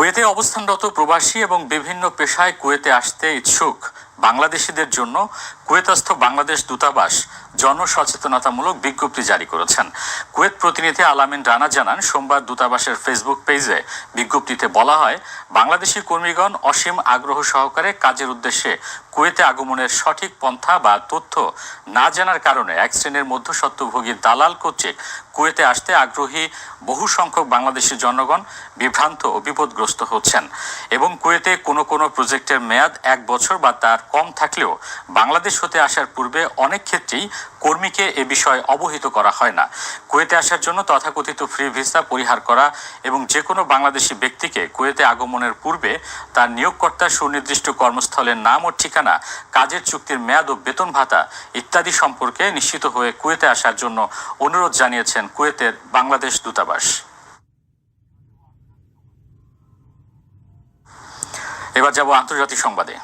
কুয়েতে অবস্থানরত প্রবাসী এবং বিভিন্ন পেশায় কুয়েতে আসতে ইচ্ছুক বাংলাদেশিদের জন্য কুয়েতাস্থ বাংলাদেশ দূতাবাস জনসচেতনতামূলক বিজ্ঞপ্তি জারি করেছেন। কুয়েত প্রতিনিধি আলামিন রানা জানান, সোমবার দূতাবাসের ফেসবুক পেজে বিজ্ঞপ্তিতে বলা হয়, বাংলাদেশি কর্মীগণ অসীম আগ্রহ সহকারে কাজের উদ্দেশ্যে কুয়েতে আগমনের সঠিক পন্থা বা তথ্য না জানার কারণে এক শ্রেণির মধ্যস্বত্বভোগী দালাল কর্তৃক কুয়েতে আসতে আগ্রহী বহু সংখ্যক বাংলাদেশি জনগণ বিভ্রান্ত ও বিপদগ্রস্ত হচ্ছেন এবং কুয়েতে কোনো কোনো প্রজেক্টের মেয়াদ এক বছর বা তার কম থাকলেও বাংলাদেশ হতে আসার পূর্বে অনেক ক্ষেত্রেই কর্মীকে এ বিষয়ে অবহিত করা হয় না। কুয়েতে আসার জন্য তথাকথিত ফ্রি ভিসা পরিহার করা এবং যে কোনো বাংলাদেশি ব্যক্তিকে কুয়েতে আগমনের পূর্বে তার নিয়োগকর্তার সুনির্দিষ্ট কর্মস্থলের নাম ও ঠিকানা, কাজের চুক্তির মেয়াদ ও বেতন ভাতা ইত্যাদি সম্পর্কে নিশ্চিত হয়ে কুয়েতে আসার জন্য অনুরোধ জানিয়েছেন কুয়েতের বাংলাদেশ দূতাবাস। এবার যাব আন্তর্জাতিক সংবাদে।